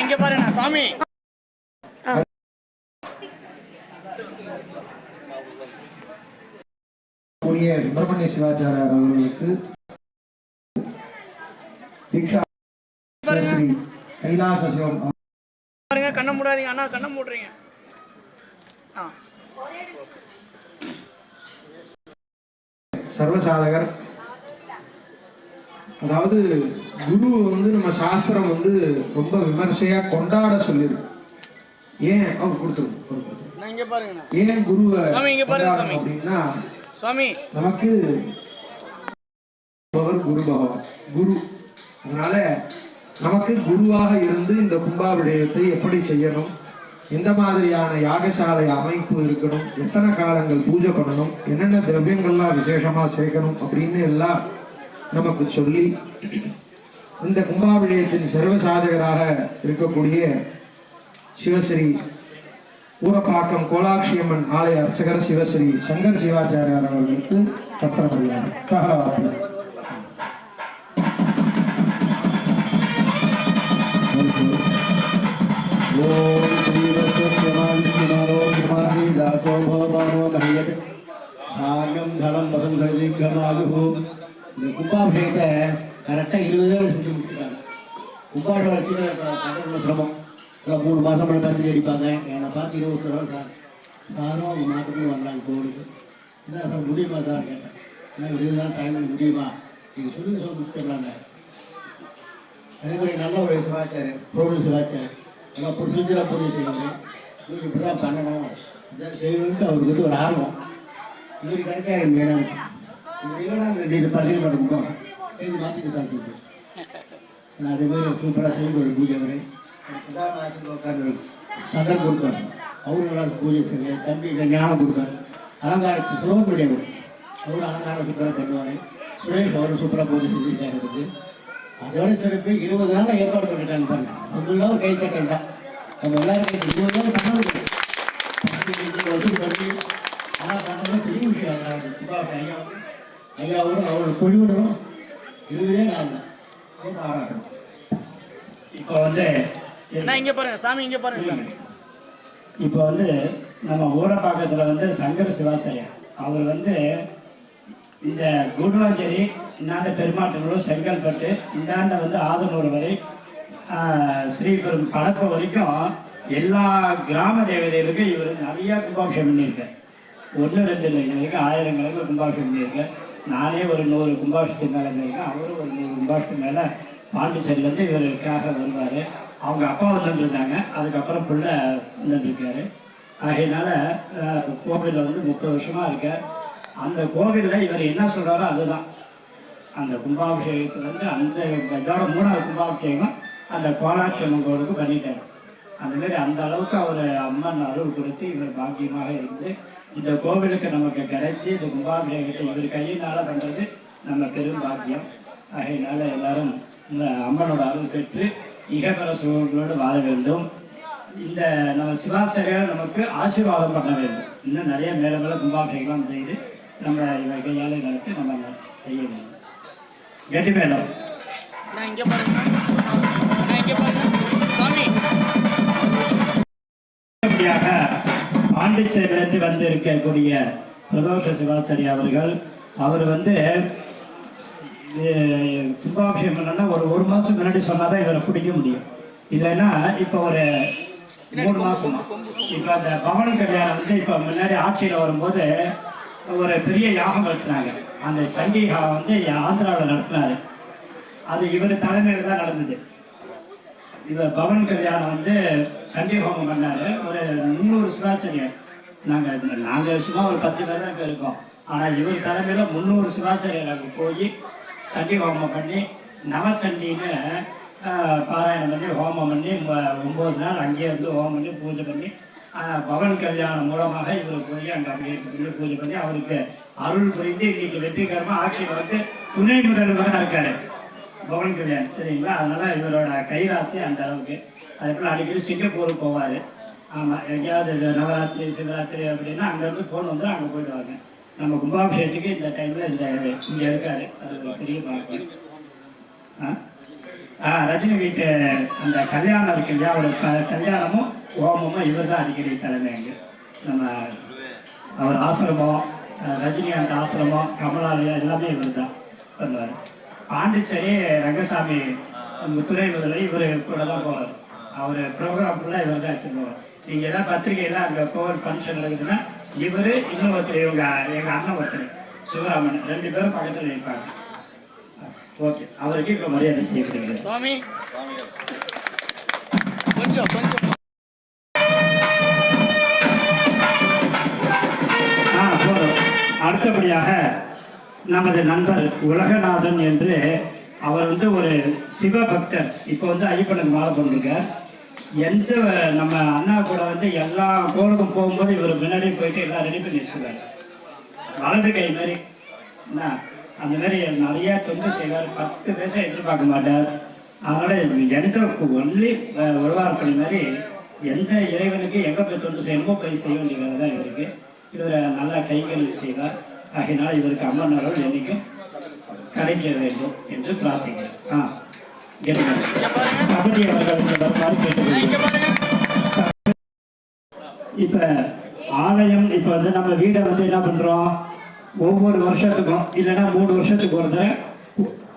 நான் இங்க பாருங்க சாமி. கூடிய சுப்பிரமணிய சிவாச்சாரியார் அவர்களுக்கு தீக்ஷா ஸ்ரீ கைலாச சிவம் பாருங்க கண்ணை மூடாதீங்க. அண்ணா கண்ணை மூடுறீங்க. சர்வசாதகர் அதாவது குரு வந்து நம்ம சாஸ்திரம் வந்து ரொம்ப விமர்சையா கொண்டாட சொல்லியிருக்கு ஏன்? அவர் கொடுத்துருவோம் ஏன் குருவை. அப்படின்னா நமக்கு குரு பகவான் குரு. அதனால நமக்கு குருவாக இருந்து இந்த கும்பாபிஷேகத்தை எப்படி செய்யணும்? எந்த மாதிரியான யாகசாலை அமைப்பு இருக்கணும்? எத்தனை காலங்கள் பூஜை பண்ணணும்? என்னென்ன திரவியங்கள்லாம் விசேஷமா சேர்க்கணும்? அப்படின்னு எல்லாம் நமக்கு சொல்லி இந்த கும்பாபிஷேகத்தின் சர்வசாதகராக இருக்கக்கூடிய சிவஸ்ரீ ஊரப்பாக்கம் கோலாட்சியம்மன் ஆலய அர்ச்சகர் சிவஸ்ரீ சங்கர் சிவாச்சாரியார் அவர்களுக்கு வஸ்திரமரியாதை சகலவாதி ஓம் ஸ்ரீ வசுமாரோ குமாரி தாசோ பவமானோ மரியத் இந்த கும்பாபிஷேகத்தை கரெக்டாக இருபது நாள் செஞ்சு முடிச்சுட்டாங்க கும்பாபிஷேகம் வளர்ச்சியில் பார்க்கறது சிரமம். இல்லை மூணு மாதம் மழை பார்த்து அடிப்பாங்க. என்னை பார்த்து இருபத்தி நாள் சார் சாரும் அவங்க மாற்றமும் வந்தாங்க கோவிலுக்கு என்ன சார் முடியுமா சார் கேட்டேன். என்ன இருபது நாள் டைம் முடியுமா? நீங்கள் சொல்லுங்க சார் முடிச்சிடலாங்க அதே மாதிரி நல்ல ஒரு சிவாச்சாரியர் பொருள் சிவாச்சாரியர். நல்லா ப்ரொசீஜராக பொருள் செய்யணும் இவர் இப்படி தான் பண்ணணும். இதான் செய்யணுன்ட்டு அவருக்கு வந்து ஒரு ஆர்வம். இவர் கிடைக்காரு வேணும் பள்ளியில் மட்டும் இது மாற்றிட்டு சாப்பிட்டு நான் அதே மாதிரி சூப்பராக செய்ய ஒரு பூஜை வரை உட்காந்து சந்திரன் கொடுத்தார் அவரு பூஜை செய்ய தம்பி ஞானம் கொடுத்தார் அலங்காரத்து சிவகுடியவர் அவரு அலங்காரம் சூப்பராக பண்ணுவார் சுரேஷ் அவரு சூப்பராக பூஜை செஞ்சுருக்காரு இருக்கு அதோட சிறப்பு இருபது நாள் ஏற்பாடு பண்ணிட்டாங்க பாருங்க ஒன்றும் ஒரு கை தட்டல் தான் நம்ம எல்லாரும் இருபது நாள் பண்ணி ஆனால் பெரிய விஷயம் ஐயாவும் அவரோட குழுவினரும் நாள் தான் பாராட்டணும் இப்போ வந்து அண்ணா இங்க பாருங்க சாமி இங்க பாருங்க இப்போ வந்து நம்ம ஊரப்பாக்கத்தில் வந்து சங்கர் சிவாசையர் அவர் வந்து இந்த குடுவாஞ்சேரி இந்தாண்ட பெருமாட்டங்களூர் செங்கல்பட்டு இந்தாண்ட வந்து ஆதனூர் வரை ஆஹ், ஸ்ரீபெரும் படப்பு வரைக்கும் எல்லா கிராம தேவதைகளுக்கும் இவர் நிறையா கும்பாபிஷேகம் பண்ணியிருக்கார். ஒன்று ரெண்டு வரைக்கும் ஆயிரம் கணக்கில் கும்பாபிஷேகம் பண்ணியிருக்கார். நானே ஒரு நூறு கும்பாபிஷத்துக்கு மேலே இருந்திருக்கேன் அவரும் ஒரு நூறு கும்பாபிஷத்துக்கு மேலே பாண்டிச்சேரியிலேருந்து இவருக்காக வருவார். அவங்க அப்பா வந்துருந்தாங்க அதுக்கப்புறம் பிள்ளை வந்துட்டுருக்காரு ஆகையினால கோவிலில் வந்து முப்பது வருஷமாக இருக்கார். அந்த கோவிலில் இவர் என்ன சொல்கிறாரோ அதுதான். அந்த கும்பாபிஷேகத்துலேருந்து அந்த இதோட மூணாவது கும்பாபிஷேகம் அந்த கோலாட்சி அம்மன் கோவிலுக்கு பண்ணிட்டார். அந்தமாரி அந்த அளவுக்கு அவர் அம்மன் அருள் கொடுத்து இவர் பாக்கியமாக இருந்து இந்த கோவிலுக்கு நமக்கு கிடைச்சி இந்த கும்பாபிஷேகத்தை இவர் கையினால் பண்ணுறது நம்ம பெரும் பாக்கியம் ஆகையினால எல்லாரும் இந்த அம்மனோட அருள் பெற்று இகபர சுகங்களோடு வாழ வேண்டும். இந்த நம்ம சிவாச்சாரியார் நமக்கு ஆசீர்வாதம் பண்ண வேண்டும். இன்னும் நிறைய மேல மேல கும்பாபிஷேகம் செய்து நம்ம இவர் கையால் நடத்தி நம்ம செய்ய வேண்டும். கெட்டி மேடம் நான் இங்கே பாருங்க. நான் இங்கே பாருங்க. பாண்டிச்சேரியிலிருந்து வந்து இருக்கக்கூடிய பிரதோஷ சிவாச்சாரி அவர்கள். அவர் வந்து கும்பாபிஷேகம் பண்ணணும்னா ஒரு ஒரு மாதம் முன்னாடி சொன்னால் தான் இவரை பிடிக்க முடியும். இல்லைன்னா இப்போ ஒரு மூணு மாசமா. இப்போ அந்த பவன கல்யாணம் வந்து இப்போ முன்னாடி ஆட்சியில் வரும்போது ஒரு பெரிய யாகம் நடத்தினாங்க. அந்த சங்கீகா வந்து ஆந்திராவில் நடத்தினாரு. அது இவர் தலைமையில் தான் நடந்தது. இவர் பவன் கல்யாணம் வந்து சண்டி ஹோமம் பண்ணாரு. ஒரு முந்நூறு சிவாச்சரியம் நாங்கள் நாங்கள் சும்மா ஒரு பத்து பேர் தான் இருக்கோம். ஆனால் இவர் தலைமையில் முந்நூறு சிவாச்சாரியர்களுக்கு போய் சண்டி ஹோமம் பண்ணி நவச்சண்டின்னு பாராயணம் பண்ணி ஹோமம் பண்ணி ஒம்பது நாள் அங்கேயே இருந்து ஹோமம் பண்ணி பூஜை பண்ணி பவன் கல்யாணம் மூலமாக இவர் போய் அங்கே அப்படியே இருந்து பூஜை பண்ணி அவருக்கு அருள் புரிந்து இன்னைக்கு வெற்றிகரமாக ஆட்சி வந்து துணை முதல்வராக இருக்காரு. பவன் கல்யாண் சரிங்களா அதனால் இவரோட கைராசி அந்த அளவுக்கு. அதே போல் அடிக்கடி சிங்கப்பூர் போவார். ஆமாம் எங்கேயாவது நவராத்திரி சிவராத்திரி அப்படின்னா அங்கேருந்து ஃபோன் வந்து அங்கே போயிடுவாங்க. நம்ம கும்பாபிஷேகத்துக்கு இந்த டைமில் இந்த இங்கே இருக்காரு. அது பெரிய பழக்கம் ஆ? ஆ, ரஜினி வீட்டு அந்த கல்யாணம் இருக்கு இல்லையா? அவர் க- கல்யாணமும் ஹோமமும் இவர் தான் அடிக்கடி தலைமை அங்கே. நம்ம அவர் ஆசிரமம் ரஜினிகாந்த் ஆசிரமம் கமலாலயம் எல்லாமே இவர் தான் பண்ணுவார். பாண்டிச்சேரி ரங்கசாமி முத்துரை முதல்வர் இவர் கூட தான் போவார். அவர் ப்ரோக்ராம் ஃபுல்லாக இவர் தான் வச்சுருப்பார். நீங்கள் ஏதாவது பத்திரிகையில் அங்கே கோவில் ஃபங்க்ஷன் நடக்குதுன்னா இவர் இன்னும் ஒருத்தர் இவங்க எங்கள் அண்ணன் ஒருத்தர் சிவராமன் ரெண்டு பேரும் பக்கத்தில் நிற்பாங்க. ஓகே. அவருக்கு இப்போ மரியாதை செய்யப்படுகிறது. சுவாமி. கொஞ்சம் கொஞ்சம் ஆ போதும். அடுத்தபடியாக நமது நண்பர் உலகநாதன் என்று அவர் வந்து ஒரு சிவபக்தர் இப்போ வந்து ஐயப்பனுக்கு மாலை போட்டிருக்கார். எந்த நம்ம அண்ணா கூட வந்து எல்லா கோளுக்கும் போகும்போது இவர் முன்னாடி போயிட்டு எல்லாம் ரெடி பண்ணி வச்சுருவார். வலது கை மாதிரி. என்ன அந்த மாதிரி நிறைய தொண்டு செய்வார். பத்து பைசா எதிர்பார்க்க மாட்டார். அதனால எனக்கு ஒன்லி உழவார்படி மாதிரி எந்த இறைவனுக்கு எங்கே போய் தொண்டு செய்யணுமோ போய் செய்ய வேண்டியதாக தான் இவருக்கு. இவர் நல்லா கைகள் செய்வார். ஆகையினால் இவருக்கு அம்மன் அருள் என்றைக்கும் கிடைக்க வேண்டும் என்று பிரார்த்திக்கிறேன். ஆ. கேட்டுக்கிறேன் அவர்கள் இப்ப ஆலயம் இப்ப வந்து நம்ம வீடை வந்து என்ன பண்றோம்? ஒவ்வொரு வருஷத்துக்கும் இல்லைன்னா மூணு வருஷத்துக்கு ஒரு தடவை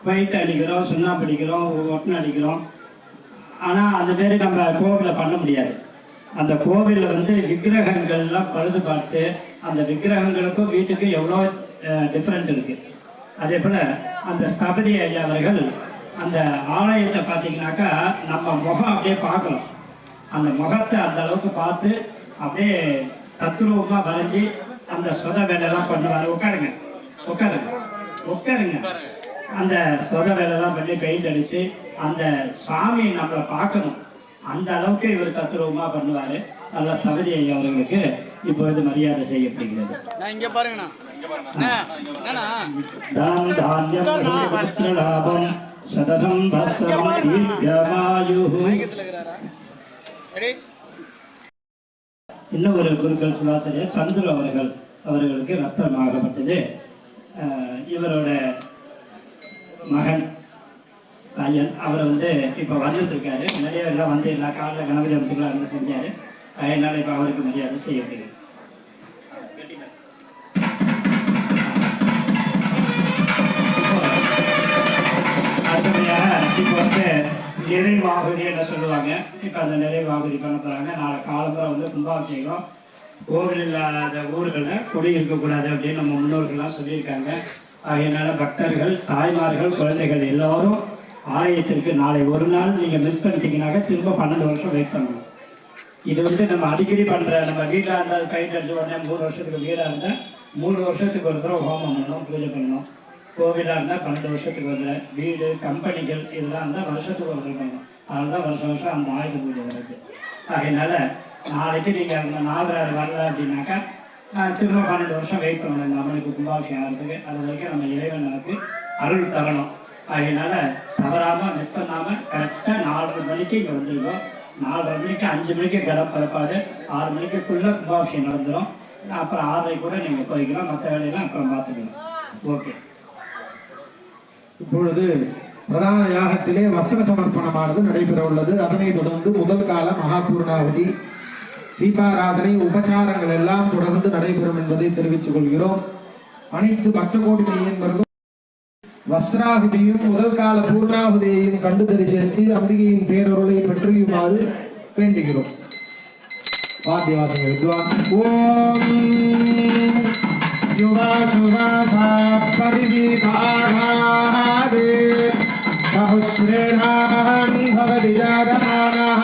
பெயிண்ட் அடிக்கிறோம் சுண்ணாம்பு அடிக்கிறோம் ஒட்டனை அடிக்கிறோம். ஆனால் அந்த மாரி நம்ம கோவிலில் பண்ண முடியாது. அந்த கோவிலில் வந்து விக்கிரகங்கள்லாம் பழுது பார்த்து அந்த விக்கிரகங்களுக்கும் வீட்டுக்கும் எவ்வளோ டிஃப்ரெண்ட் இருக்குது அதே போல் அந்த ஸ்தபதி ஐயா அவர்கள் அந்த ஆலயத்தை பார்த்தீங்கன்னாக்கா நம்ம முகம் அப்படியே பார்க்கலாம் அந்த முகத்தை அந்த அளவுக்கு பார்த்து அப்படியே தத்ரூபமா வரைஞ்சி அந்த சொத வேலையெல்லாம் பண்ணுவாரு. உட்காருங்க. உட்காருங்க. உட்காருங்க. அந்த சொத வேலையெல்லாம் பண்ணி பெயிண்ட் அடிச்சு அந்த சாமி நம்மளை பார்க்கணும். அந்த அளவுக்கு இவர் தத்ரூபமா பண்ணுவாரு. நல்ல சபதி ஐயா அவர்களுக்கு இப்பொழுது மரியாதை செய்யப்படுகிறது. இங்க பாருங்கண்ணா. தானியம் சததம் பஸ்வம் தீர்க்கமாயு இன்னும் ஒரு குருக்கள் சிவாச்சாரியர் சந்துரு அவர்கள் அவர்களுக்கு ரத்தம் ஆகப்பட்டது இவரோட மகன் ஐயன் அவர் வந்து இப்போ வந்துட்டு இருக்காரு நிறைய எல்லாம் வந்து எல்லா காலில் கணபதி அமைச்சுக்கலாம் செஞ்சார். அதனால் இப்போ அவருக்கு மரியாதை செய்ய முடியும் இப்போ வந்து நிறைவாகுதி என்ன சொல்லுவாங்க. இப்போ அந்த நிறைவாகுதி மாகுதி போகிறாங்க நாளை காலம்பரம் வந்து கும்பாபிஷேகம். கோவில் இல்லாத ஊர்களில் கொடி இருக்கக்கூடாது அப்படின்னு நம்ம முன்னோர்கள்லாம் சொல்லியிருக்காங்க. ஆகையினால பக்தர்கள் தாய்மார்கள் குழந்தைகள் எல்லாரும் ஆலயத்திற்கு நாளை ஒரு நாள் நீங்கள் மிஸ் பண்ணிட்டீங்கனாக்க திரும்ப பன்னெண்டு வருஷம் வெயிட் பண்ணணும். இது வந்து நம்ம அடிக்கடி பண்ணுற நம்ம வீட்டில் இருந்தால் கைட்டு எடுத்து உடனே மூணு வருஷத்துக்கு வீடாக இருந்தால் மூணு வருஷத்துக்கு ஒரு தடவை ஹோமம் பண்ணணும் பூஜை பண்ணணும். கோவிலாக இருந்தால் பன்னெண்டு வருஷத்துக்கு வந்துடுறேன் வீடு கம்பெனிகள் இதெல்லாம் இருந்தால் வருஷத்துக்கு ஒரு தடவை. அதனால தான் வருஷம் வருஷம் அந்த ஆயுத பூஜை வருது அதனால் நாளைக்கு நீங்கள் அந்த நாலரை வரல அப்படின்னாக்கா திரும்ப பன்னெண்டு வருஷம் வெயிட் பண்ணணும். இந்த அம்மனுக்கு கும்பாபிஷேகம் ஆகிறதுக்கு. அது வரைக்கும் நம்ம இறைவன் நமக்கு அருள் தரணும். அதனால் தவறாமல் மிஸ் பண்ணாமல் கரெக்டாக நாலரை மணிக்கு இங்கே வந்துருக்கோம். நாலரை மணிக்கு அஞ்சு மணிக்கு கடை ஆறு மணிக்குள்ளே கும்பாபிஷேகம் நடந்துடும் அப்புறம் ஆறரை கூட நீங்கள் போய்க்கலாம். மற்ற வேலையெல்லாம் அப்புறம் பார்த்துக்கலாம். ஓகே. இப்பொழுது பிரதான யாகத்திலே வசன சமர்ப்பணமானது நடைபெற உள்ளது அதனைத் தொடர்ந்து முதல் கால மகாபூர்ணாவதி தீபாராதனை உபச்சாரங்கள் எல்லாம் தொடர்ந்து நடைபெறும் என்பதை தெரிவித்துக் கொள்கிறோம். அனைத்து பக்த கோடி மையங்களும் வஸ்ராகுதியும் முதல் கால பூர்ணாகுதியையும் கண்டு தரிசித்து அம்பிகையின் பேரொருளை பெற்றியுமாறு வேண்டுகிறோம். வாத்தியவாசங்க வித்வான் ஓம் सहस्रेणान् भवति जातमानः